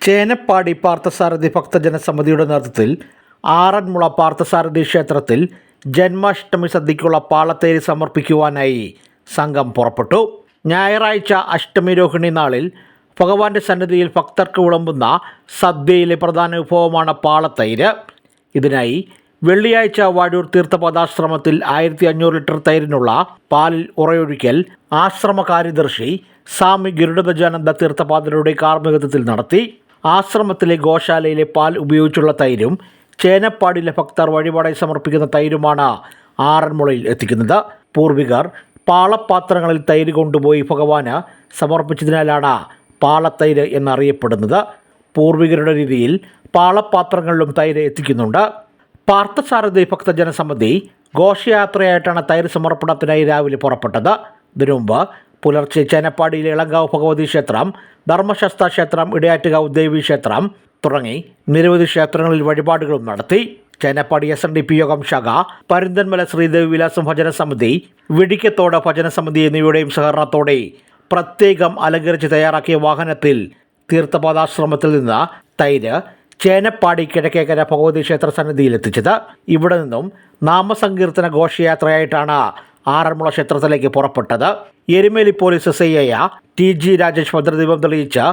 ചേനപ്പാടി പാർത്ഥസാരഥി ഭക്തജനസമിതിയുടെ നേതൃത്വത്തിൽ ആറന്മുള പാർത്ഥസാരഥി ക്ഷേത്രത്തിൽ ജന്മാഷ്ടമി സദ്യയ്ക്കുള്ള പാളത്തേരി സമർപ്പിക്കുവാനായി സംഘം പുറപ്പെട്ടു. ഞായറാഴ്ച അഷ്ടമി രോഹിണി നാളിൽ ഭഗവാന്റെ സന്നിധിയിൽ ഭക്തർക്ക് വിളമ്പുന്ന സദ്യയിലെ പ്രധാന വിഭവമാണ് പാളത്തൈര്. ഇതിനായി വെള്ളിയാഴ്ച വാഴൂർ തീർത്ഥപദാശ്രമത്തിൽ ആയിരത്തി അഞ്ഞൂറ് ലിറ്റർ തൈരിനുള്ള പാലിൽ ഉറയൊഴിക്കൽ ആശ്രമ കാര്യദർശി സ്വാമി ഗരുഡധ്വജാനന്ദ തീർത്ഥപാദരുടെ കാർമ്മികത്വത്തിൽ നടത്തി. ആശ്രമത്തിലെ ഗോശാലയിലെ പാൽ ഉപയോഗിച്ചുള്ള തൈരും ചേനപ്പാടിലെ ഭക്തർ വഴിപാടായി സമർപ്പിക്കുന്ന തൈരുമാണ് ആറന്മുളയിൽ എത്തിക്കുന്നത്. പൂർവികർ പാളപ്പാത്രങ്ങളിൽ തൈര് കൊണ്ടുപോയി ഭഗവാന് സമർപ്പിച്ചതിനാലാണ് പാളത്തൈര് എന്നറിയപ്പെടുന്നത്. പൂർവികരുടെ രീതിയിൽ പാളപ്പാത്രങ്ങളിലും തൈര് എത്തിക്കുന്നുണ്ട്. പാർത്ഥസാരഥി ഭക്തജനസമിതി ഘോഷയാത്രയായിട്ടാണ് തൈര് സമർപ്പണത്തിനായി രാവിലെ പുറപ്പെട്ടത്. ഇതിനു മുമ്പ് പുലർച്ചെ ചേനപ്പാടിയിലെ ഇളങ്കാവ് ഭഗവതി ക്ഷേത്രം ധർമ്മശാസ്ത്ര ക്ഷേത്രം ഇടയാറ്റുകാവ് ദേവി ക്ഷേത്രം തുടങ്ങി നിരവധി ക്ഷേത്രങ്ങളിൽ വഴിപാടുകളും നടത്തി. Chenappady S N D P യോഗം ശാഖ പരുന്തൻമല ശ്രീദേവി വിലാസം ഭജന സമിതി വെടിക്കത്തോട് ഭജന സമിതി എന്നിവയുടെയും സഹകരണത്തോടെ പ്രത്യേകം അലങ്കരിച്ച് തയ്യാറാക്കിയ വാഹനത്തിൽ തീർത്ഥപാദാശ്രമത്തിൽ നിന്ന് തൈര് ചേനപ്പാടി കിഴക്കേക്കര ഭഗവതി ക്ഷേത്ര സന്നിധിയിൽ എത്തിച്ചത്. ഇവിടെ നിന്നും നാമസങ്കീർത്തന ഘോഷയാത്രയായിട്ടാണ് ആറന്മുള ക്ഷേത്രത്തിലേക്ക് പുറപ്പെട്ടത്. എരുമേലി പോലീസ് എസ് ഐ ആയ ടി ജി രാജേഷ് ഭദ്രദീപം തെളിയിച്ച്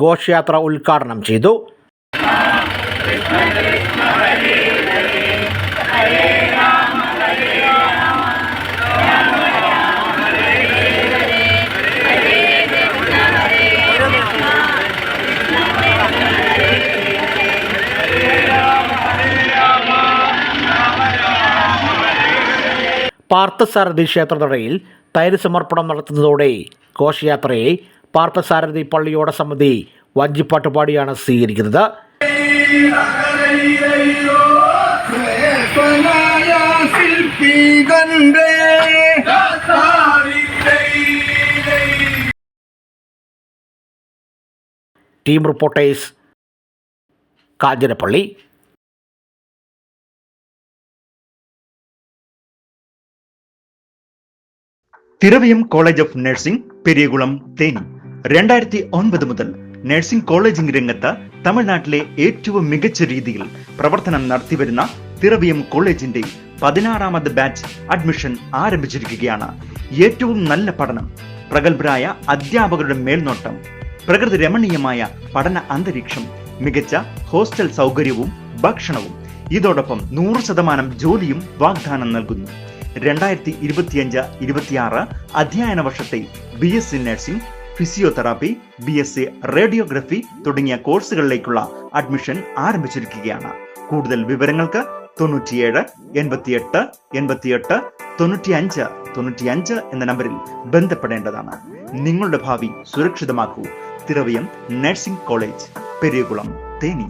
ഘോഷയാത്ര ഉദ്ഘാടനം ചെയ്തു. പാർത്ഥസാരഥി ക്ഷേത്രനടയിൽ തൈര് സമർപ്പണം നടത്തുന്നതോടെ ഘോഷയാത്രയെ പാർത്ഥസാരഥി പള്ളിയോട സമിതി വഞ്ചിപ്പാട്ട് പാടിയാണ് സ്വീകരിക്കുന്നത്. Team reporters Kanjirappally. Thiraviyam college of nursing Periyakulam Theni. രണ്ടായിരത്തി ഒൻപത് മുതൽ നഴ്സിംഗ് കോളേജിംഗ് രംഗത്ത് തമിഴ്നാട്ടിലെ ഏറ്റവും മികച്ച രീതിയിൽ പ്രവർത്തനം നടത്തിവരുന്ന തിരവയം കോളേജിന്റെ പതിനാറാമത് ബാച്ച് അഡ്മിഷൻ ആരംഭിച്ചിരിക്കുകയാണ്. ഏറ്റവും നല്ല പഠനം പ്രഗത്ഭരായ അധ്യാപകരുടെ മേൽനോട്ടം പ്രകൃതി രമണീയമായ പഠന അന്തരീക്ഷം മികച്ച ഹോസ്റ്റൽ സൗകര്യവും ഭക്ഷണവും ഇതോടൊപ്പം നൂറ് ശതമാനം ജോലിയും വാഗ്ദാനം നൽകുന്നു. രണ്ടായിരത്തി ഇരുപത്തിയഞ്ച് ഇരുപത്തിയാറ് അധ്യയന വർഷത്തെ B S C nursing physiotherapy B S C radiography തുടങ്ങിയ കോഴ്സുകളിലേക്കുള്ള അഡ്മിഷൻ ആരംഭിച്ചിരിക്കുകയാണ്. കൂടുതൽ വിവരങ്ങൾക്ക് തൊണ്ണൂറ്റിയേഴ് എൺപത്തിയെട്ട് എൺപത്തിയെട്ട് തൊണ്ണൂറ്റിയഞ്ച് തൊണ്ണൂറ്റിയഞ്ച് എന്ന നമ്പറിൽ ബന്ധപ്പെടേണ്ടതാണ്. നിങ്ങളുടെ ഭാവി സുരക്ഷിതമാക്കൂ. Thiraviyam nursing college Periyakulam Theni.